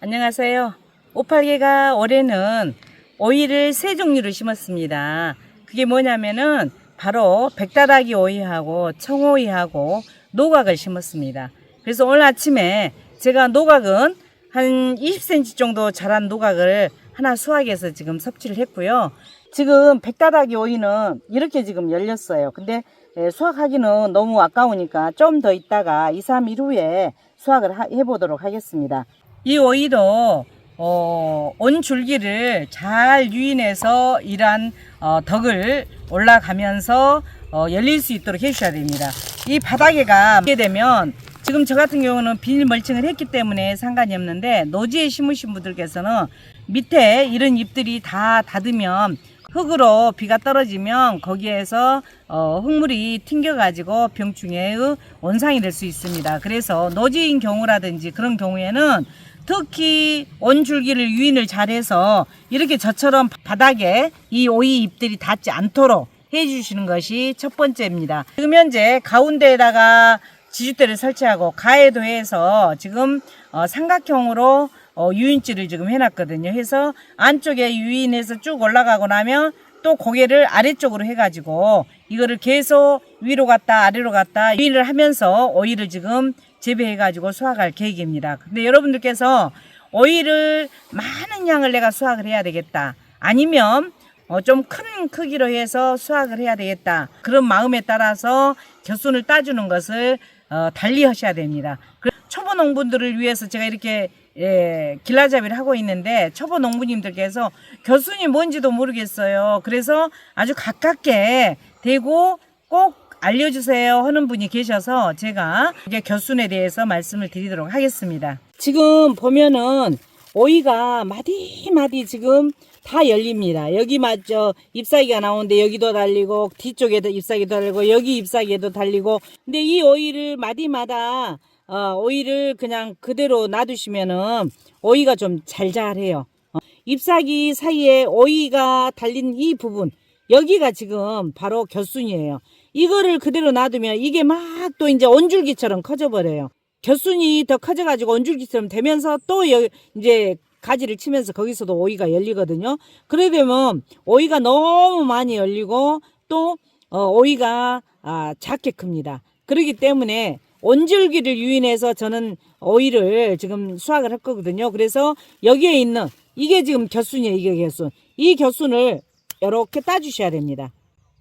안녕하세요. 오팔개가 올해는 오이를 세 종류를 심었습니다. 그게 뭐냐면은 바로 백다라기 오이하고 청오이하고 노각을 심었습니다. 그래서 오늘 아침에 제가 노각은 한 20cm 정도 자란 노각을 하나 수확해서 지금 섭취를 했고요. 지금 백다라기 오이는 이렇게 지금 열렸어요. 근데 예, 수확하기는 너무 아까우니까 좀 더 있다가 2, 3일 후에 수확을 하- 해보도록 하겠습니다. 이 오이도 어, 온 줄기를 잘 유인해서 이러한 어, 덕을 올라가면서 어, 열릴 수 있도록 해주셔야 됩니다. 이 바닥에가 하게 되면 지금 저 같은 경우는 비닐 멀칭을 했기 때문에 상관이 없는데 노지에 심으신 분들께서는 밑에 이런 잎들이 다 닫으면 흙으로 비가 떨어지면 거기에서 어, 흙물이 튕겨가지고 병충해의 원상이 될 수 있습니다. 그래서 노지인 경우라든지 그런 경우에는 특히 원줄기를 유인을 잘해서 이렇게 저처럼 바닥에 이 오이 잎들이 닿지 않도록 해주시는 것이 첫 번째입니다. 지금 현재 가운데에다가 지주대를 설치하고 가에도 해서 지금 어, 삼각형으로 어, 유인지를 지금 해놨거든요. 해서 안쪽에 유인해서 쭉 올라가고 나면 또 고개를 아래쪽으로 해가지고 이거를 계속 위로 갔다 아래로 갔다 유인을 하면서 오이를 지금 재배해가지고 수확할 계획입니다. 근데 여러분들께서 오이를 많은 양을 내가 수확을 해야 되겠다. 아니면 어, 좀 큰 크기로 해서 수확을 해야 되겠다. 그런 마음에 따라서 겨순을 따주는 것을 어, 달리 하셔야 됩니다. 그 초보 농부들을 위해서 제가 이렇게 예, 길라잡이를 하고 있는데 초보 농부님들께서 겨순이 뭔지도 모르겠어요. 그래서 아주 가깝게 대고 꼭 알려주세요 하는 분이 계셔서 제가 이제 겨순에 대해서 말씀을 드리도록 하겠습니다. 지금 보면은 오이가 마디마디 지금 다 열립니다. 여기 맞죠? 잎사귀가 나오는데 여기도 달리고 뒤쪽에도 잎사귀도 달리고 여기 잎사귀에도 달리고 근데 이 오이를 마디마다 어, 오이를 그냥 그대로 놔두시면은 오이가 좀잘 자라요. 어, 잎사귀 사이에 오이가 달린 이 부분 여기가 지금 바로 겨순이에요. 이거를 그대로 놔두면 이게 막 또 이제 온줄기처럼 커져버려요. 겨순이 더 커져가지고 온줄기처럼 되면서 또 여, 이제 가지를 치면서 거기서도 오이가 열리거든요. 그래 되면 오이가 너무 많이 열리고 또 어, 오이가 아, 작게 큽니다. 그렇기 때문에 온줄기를 유인해서 저는 오이를 지금 수확을 할 거거든요. 그래서 여기에 있는 이게 지금 겨순이에요. 이게 겨순. 이 겨순을 이렇게 따주셔야 됩니다.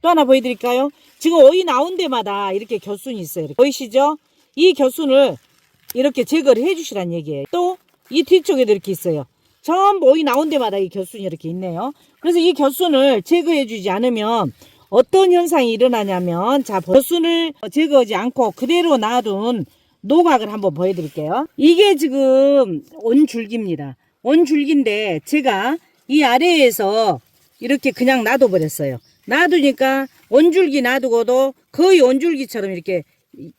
또 하나 보여드릴까요? 지금 오이 나온 데마다 이렇게 겨순이 있어요. 이렇게. 보이시죠? 이 겨순을 이렇게 제거를 해주시란 얘기예요. 또 이 뒤쪽에도 이렇게 있어요. 전부 오이 나온 데마다 이 겨순이 이렇게 있네요. 그래서 이 겨순을 제거해주지 않으면 어떤 현상이 일어나냐면 자 겨순을 제거하지 않고 그대로 놔둔 노각을 한번 보여드릴게요. 이게 지금 온 줄기입니다. 온 줄기인데 제가 이 아래에서 이렇게 그냥 놔둬버렸어요. 놔두니까 온줄기 놔두고도 거의 온줄기처럼 이렇게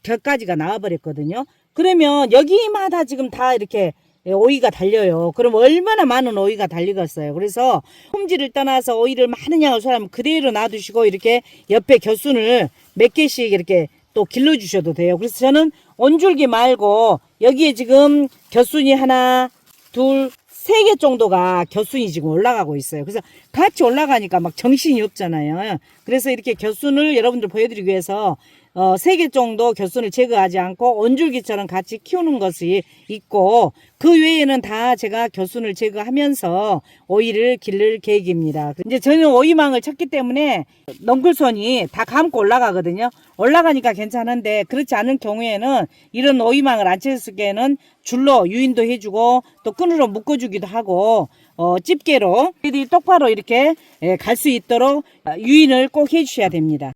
격가지가 나와버렸거든요. 그러면 여기마다 지금 다 이렇게 오이가 달려요. 그럼 얼마나 많은 오이가 달리겠어요. 그래서 품질을 떠나서 오이를 많은 양을 소하면 그대로 놔두시고 이렇게 옆에 겨순을 몇 개씩 이렇게 또 길러주셔도 돼요. 그래서 저는 온줄기 말고 여기에 지금 겨순이 하나, 둘, 세 개 정도가 겨순이 지금 올라가고 있어요. 그래서 같이 올라가니까 막 정신이 없잖아요. 그래서 이렇게 겨순을 여러분들 보여드리기 위해서 어, 세개 정도 겨순을 제거하지 않고 온줄기처럼 같이 키우는 것이 있고 그 외에는 다 제가 겨순을 제거하면서 오이를 기를 계획입니다. 이제 저는 오이망을 쳤기 때문에 넝쿨손이 다 감고 올라가거든요. 올라가니까 괜찮은데 그렇지 않은 경우에는 이런 오이망을 안 쳤을 때는 줄로 유인도 해주고 또 끈으로 묶어주기도 하고 어, 집게로 똑바로 이렇게 갈 수 있도록 유인을 꼭 해주셔야 됩니다.